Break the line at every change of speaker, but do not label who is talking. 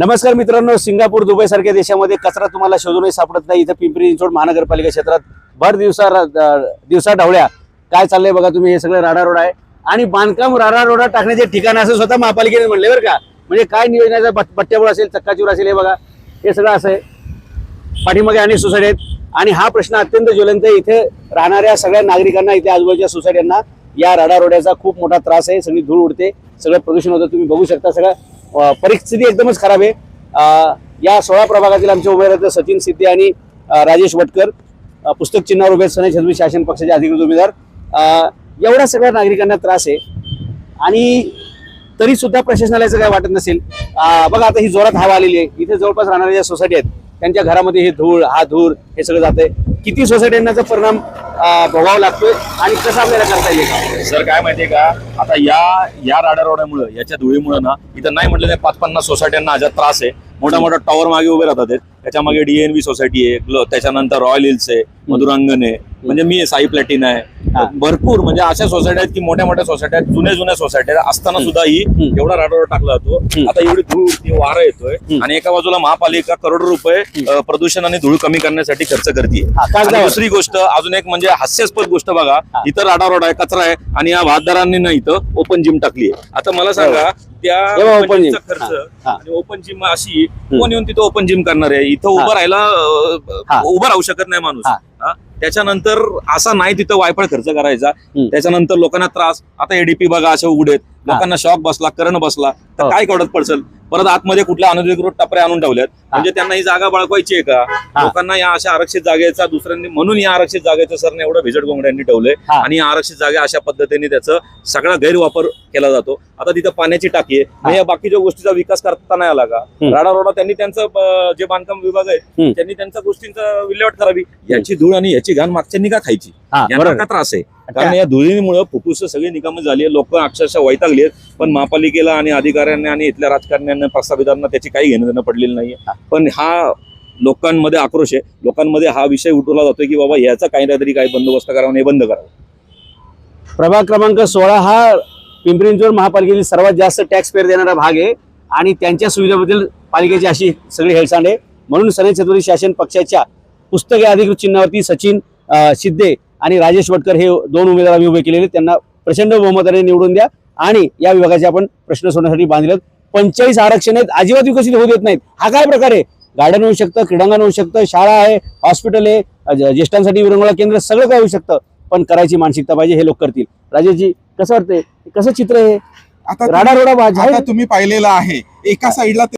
नमस्कार मित्रांनो Singapore Dubai सारख्या देशामध्ये कचरा तुम्हाला शोधूनही सापडत नाही. इथं पिंपरी चिंचवड महानगरपालिका क्षेत्रात भर दिवसा दिवसा ढवळ्या. काय चाललंय बघा तुम्ही हे सगळं राडा आहे. आणि बांधकाम राडा रोडा टाकण्याचे ठिकाण असं स्वतः महापालिकेने म्हणले बरं का. म्हणजे काय नियोजनाचा पट्ट्यावर असेल चक्काचूर असेल हे बघा. हे सगळं असं आहे. पाठीमागे अनेक सोसायटी आहेत. आणि हा प्रश्न अत्यंत ज्वलंत आहे. इथे राहणाऱ्या सगळ्या नागरिकांना इथे आजूबाजूच्या सोसायट्यांना या राडारोड्याचा खूप मोठा त्रास आहे. सगळी धूळ उडते. सगळं प्रदूषण होतं. तुम्ही बघू शकता सगळं. परिस्थिती एकदमच खराब आहे. या सोळा प्रभागातील आमचे उमेदवार सचिन सिद्धे आणि राजेश वटकर. पुस्तक चिन्हावर उभे आहेत, सनई शासन पक्षाचे अधिकृत उमेदवार. एवढ्या सगळ्या नागरिकांना त्रास आहे. आणि तरी सुद्धा प्रशासनाला काय वाटत नसेल. बघा आता ही जोरात हवा आलेली आहे. इथे जवळपास राहणाऱ्या ज्या सोसायटी आहेत त्यांच्या घरामध्ये हे धूळ हा धूर हे सगळं जातंय. किती सोसायट्यांना परिणाम भोगावा लागतोय आणि कसं आपल्याला करता येईल?
सर काय माहितीये का? आता या या राडारोड्यामुळे याच्या धुळीमुळे ना इथं नाही म्हटलं पाच पन्नास सोसायट्यांना अजा त्रास आहे. मोठा मोठा टॉवर मागे उभे राहतात आहेत. त्याच्या डीएनबी सोसायटी आहे त्याच्यानंतर रॉयल हिल्स आहे मधुरांगण आहे म्हणजे मी साई प्लॅटिन. आहे भरपूर म्हणजे अशा सोसायटी आहेत की मोठ्या मोठ्या सोसायटी आहेत जुन्या जुन्या सोसायटी आहेत असताना सुद्धा ही. एवढा राडारोड टाकला जातो. आता एवढी धूळ वारा येतोय. आणि एका बाजूला महापालिका करोडो रुपये प्रदूषण आणि धूळ कमी करण्यासाठी खर्च करते. दुसरी गोष्ट अजून एक म्हणजे हास्यास्पद गोष्ट बघा. इथं राडारोड आहे कचरा आहे आणि या वाहतदारांनी ना इथं ओपन जिम टाकली आहे आता मला सांगा त्या
हे बघा,
open
open
gym चा
gym.
खर्च. आणि ओपन जिम अशी कोण येऊन तिथं ओपन जिम करणार आहे इथं उभं राहायला. अं, उभं राहू शकत नाही माणूस
हा.
हा? त्याच्यानंतर असा नाही तिथं वायफळ खर्च करायचा. त्याच्यानंतर लोकांना त्रास आता एडीपी बघा असे उघडेत लोकांना शॉक बसला करंट बसला तर
हो.
काय कडत पडसल परत आतमध्ये कुठल्या अनधिकृत टपरे आणून ठेवल्यात? म्हणजे त्यांना ही जागा बाळगवायची आहे का? लोकांना या अशा आरक्षित जागेचा दुसऱ्यांनी म्हणून या आरक्षित जागेचं सरने एवढं भिजट गोंगड्यांनी ठेवलंय. आणि या आरक्षित जागा अशा पद्धतीने त्याचं सगळा गैरवापर केला जातो. आता तिथं पाण्याची टाकी आहे. या बाकीच्या गोष्टीचा विकास करता नाही आला का. राडा रोडा त्यांनी त्यांचं जे बांधकाम विभाग आहे. त्यांनी त्यांच्या गोष्टींचा विल्हेवाट करावी. याची धूळ आणि याची घाण मागच्यांनी का खायची. यांना
बरोबर.
का त्रास आहे. कारण या धुळीमुळे फुफ्फुस सगळी निकामी झाली आहे लोक अक्षरशः वैतागली आहेत. पण महापालिकेला आणि अधिकाऱ्यांना आणि इथल्या राजकारण्यांना प्रस्तावितांना त्याची काही घेणं देणं पडलेलं नाहीये. पण हा लोकांमध्ये आक्रोश आहे. लोकांमध्ये हा विषय उठवला जातोय की बाबा याचा काही ना तरी काही बंदोबस्त करावा आणि हे बंद करावं.
प्रभाग क्रमांक सोळा हा पिंपरी चिंचवड महापालिकेतील सर्वात जास्त टॅक्स पेअर देणारा भाग आहे. आणि त्यांच्या सुविधेबद्दल पालिकेची अशी सगळी हेळसांड आहे. म्हणून सनई छत्रपती शासन पक्षाच्या पुस्तके अधिकृत चिन्हावरती सचिन शिद्दे आणि राजेश वटकर हे दोन उमेदवार आम्ही उभे केलेले. त्यांना प्रचंड बहुमताने निवडून द्या आणि या विभागाचे आपण प्रश्न सोडण्यासाठी बांधलेत. पंचेचाळीस आरक्षण आहेत अजिबात विकसित होऊ देत नाहीत. हा काय प्रकार आहे? गार्डन होऊ शकतं क्रीडांगण होऊ शकतं शाळा आहे हॉस्पिटल आहे ज्येष्ठांसाठी विरंगुळा केंद्र सगळं काय होऊ शकतं. पण करायची मानसिकता पाहिजे हे लोक करतील. राजेशजी कसं वाटतंय? कसं चित्र आहे
आता
राडा रोडा
तुम्ही पाहिलेलं आहे. एका साईडला